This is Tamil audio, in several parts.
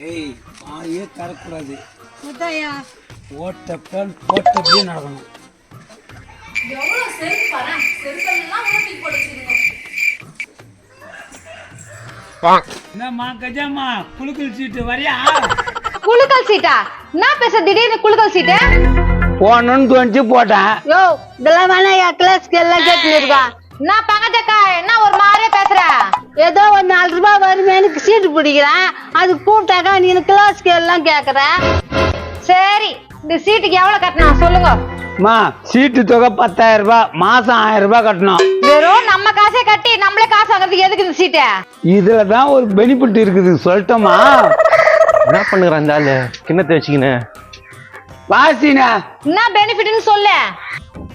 ஏய் வாயே தரக்கூடாது முத்தையா. ஓட்ட பேன் போட்டபடியே நடக்கணும். எவ்வளவு செருப்பு பாரு செருப்பெல்லாம் உள்ள தூக்கி போட்டு வச்சிருக்கீங்க என்னம்மா கஜாமா குலுக்கல் சீட்டு வரியா? குளுக்கல் சீட்டா? என்ன பேச திடீர்னு குளுக்கல் சீட்டு? போகணும்னு தோணுச்சு போட்டேன். யோ இதெல்லாம் வேணாம் என் கிளாஸ்க்கு எல்லாம் கேட்டு இருக்கான் நான் பங்கஜக்கா என்ன ஒரு மாதிரியே பேசுற? ஏதோ ஒரு நாலு ரூபாய் வருமே எனக்கு சீட்டு பிடிக்கிறேன். அது கூப்பிட்டாக்கா நீ கிளாஸ்க்கு எல்லாம் கேட்குற சரி இந்த சீட்டுக்கு எவ்வளவு கட்டணும்? சொல்லுங்க. அம்மா சீட்டு தொகை பத்தாயிரம் ரூபாய் மாசம் ஆயிரம் ரூபாய் கட்டணும். வெறும் நம்ம காசை கட்டி நம்மளே காசு வாங்குறதுக்கு எதுக்கு இந்த சீட்டு? இதுல தான் ஒரு பெனிஃபிட் இருக்குது. சொல்லட்டோமா? என்ன பண்ணுகிறான் இந்த ஆளு? கிண்ணத்தை வச்சுக்கின்னு வாசினா. என்ன பெனிஃபிட்னு சொல்லு.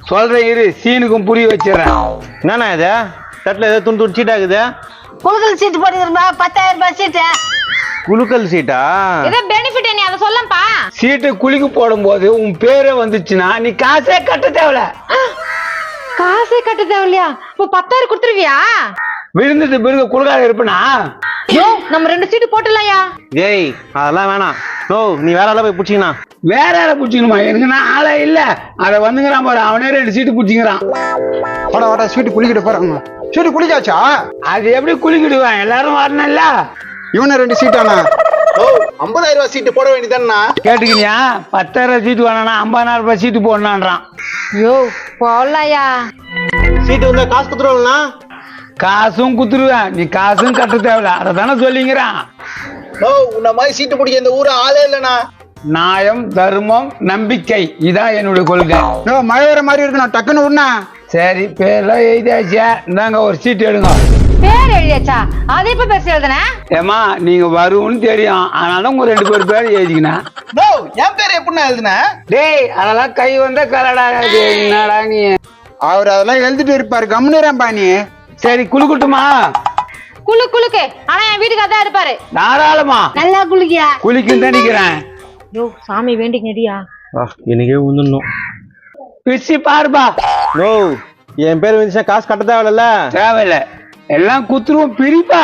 சொல்றேன் இரு சீனுக்கும் புரிய வச்சிடறேன். என்னண்ணா இது? தட்டில் ஏதோ துண்டு துண்டு சீட்டாகுது குழுக்கள் சீட்டு போட்டுக்கிறப்பா பத்தாயிரம் ரூபாய் சீட்டு குலுக்கல் சீட்டா ஏதோ பெனிஃபிட் நீ அதை சொல்லப்பா சீட்டு குலுக்கி போடும்போது உன் பேரே வந்துச்சுன்னா நீ காசே கட்ட தேவையில்ல காசே கட்ட தேவையில்லையா? இப்போ பத்தாயிரம் கொடுத்துருவியா? விழுந்துட்டு பிறகு குழுக்காத இருப்பனா? யோ நம்ம ரெண்டு சீட்டு போட்டுலாம்யா ஏய் அதெல்லாம் வேணாம். ஓ நீ வேற ஆளா போய் பிடிச்சிங்கண்ணா வேற யாரை பிடிச்சிக்கணுமா? எனக்கு நான் ஆளே இல்ல. அதை வந்துங்கிறான் பாரு அவனே ரெண்டு சீட்டு பிடிச்சிக்கிறான். வாடா வாடா ஸ்வீட்டு குளிக்கிட்டு போறாங்க. ஸ்வீட்டு குளிக்காச்சா அது எப்படி குலுக்கிடுவேன் எல்லாரும் வரணும்ல. இவனை ரெண்டு சீட்டாண்ணா ஓ ஐம்பதாயிரம் ரூபாய் சீட்டு போட வேண்டியதானா கேட்டுக்கினியா? பத்தாயிரம் சீட்டு வேணாம் ஐம்பதாயிரம் ரூபாய் சீட்டு போடணான்றான் யோ போடலாம்யா சீட்டு வந்தா காசு கொடுத்துருவாங்கண்ணா காசும் குத்துருவேன். நீ காசும் கட்ட தேவையில்ல. அதை தானே சொல்லிங்கிறான். ஓ உன்ன மாதிரி சீட்டு பிடிக்க இந்த ஊரு ஆளே இல்லைண்ணா. நியாயம் தர்மம் நம்பிக்கை இதான் என்னுடைய கொள்கை. ஓ மழை வர மாதிரி இருக்கு நான் டக்குன்னு விடணா சரி பேர்லாம் எழுதியாச்சா. இந்தாங்க ஒரு சீட்டு எடுங்க. பேர் எழுதியாச்சா? அது இப்ப பேச எழுதுன? ஏமா நீங்க வரும்னு தெரியும். ஆனாலும் உங்க ரெண்டு பேர் பேர் எழுதிக்கினேன் ஓ என் பேர் எப்படிண்ணா எழுதுன? டேய் அதெல்லாம் கை வந்த கலடா இது. என்னடா நீ? அவர் அதெல்லாம் எழுதிட்டு இருப்பாரு. கம்னுறான்பா நீ. சரி குலுக்கட்டுமா? குளு குளுக்கு. ஆனா என் வீட்டுக்கு அதான் இருப்பாரு. தாராளமா. நல்லா குளிக்கியா? குளிக்கும் தணிக்கிறேன் யோ சாமி வேண்டிங்கடியா எனக்கே உந்துடணும் பிரிச்சு பாருப்பா. ஓ என் பேர் வந்துச்சுன்னா காசு கட்ட தேவையில்ல தேவையில்ல. எல்லாம் குத்துருவோம் பிரிப்பா.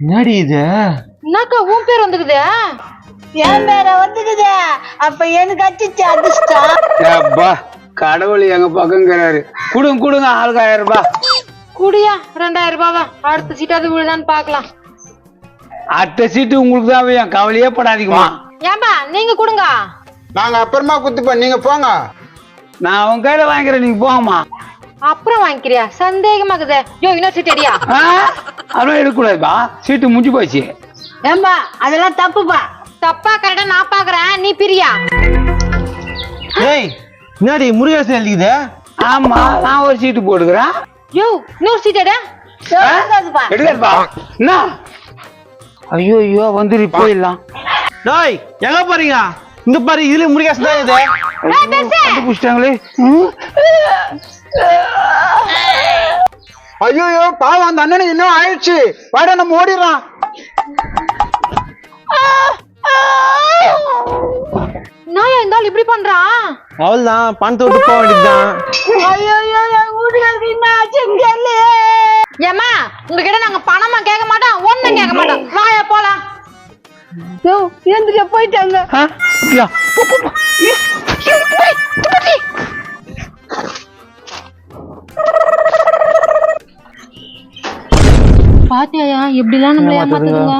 என்னடி இது? என்னக்கா உன் பேர் வந்துக்குது? என் பேர வந்துக்குது. அப்ப எனக்கு அடிச்சு அப்பா கடவுள் எங்க பக்கங்கிறாரு கொடுங்க கொடுங்க ஆளுக்கு ஆயிரம் ரூபாய் குடியா? ரெண்டாயிரம் ரூபாவா? அடுத்த சீட்டாவது விழுதான்னு பாக்கலாம் அடுத்த சீட்டு உங்களுக்கு தான் வேணும் கவலையே படாதீங்கம்மா. ஏன்பா நீங்க கொடுங்க. நாங்க அப்புறமா குத்துப்போம். நீங்க போங்க. நான் உங்க கையில வாங்கிக்கிறேன். நீங்க போங்கம்மா. அப்புறம் வாங்கிக்கிறியா? சந்தேகமாக்குதே யோ இன்னொரு சீட் அடியா? ஆ? அதெல்லாம் எடுக்கக்கூடாதுப்பா. சீட்டு முடிஞ்சு போச்சு. ஏம்பா அதெல்லாம் தப்புப்பா. தப்பா கரெக்டா நான் பாக்குறேன். நீ பிரியா. ஏய் என்னடி முருகேசன் எழுதிக்குது ஆமா நான் ஒரு சீட்டு போட்டுக்கிறேன். யோ இன்னொரு சீட் எடு. ஆ? எடுக்காதுப்பா. என்ன? ஐயோ ஐயோ வந்துரு போயிடலாம். டேய் எங்க பாருங்க இங்க பாரு இதுல முருகேசன் தான் இது. கண்டுபிடிச்சிட்டாங்களே. ஐயோ பாவம் அந்த அண்ணனுக்கு இன்னும் ஆயிடுச்சு. வாடா நம்ம ஓடிடலாம். நான் இருந்தாலும் இப்படி பண்றான்? அவள் தான் பணத்தை விட்டு போக வேண்டியதுதான் ஏமா உங்ககிட்ட நாங்க பணமா கேட்க மாட்டோம் ஒண்ணும் கேட்க மாட்டோம். வாயா போலாம். எந்திரிக்க போயிட்டாங்க. ஆ? அப்படியா? போ, போ, போ. பாத்தியா எப்படிலாம் நம்மள ஏமாத்துதுங்க?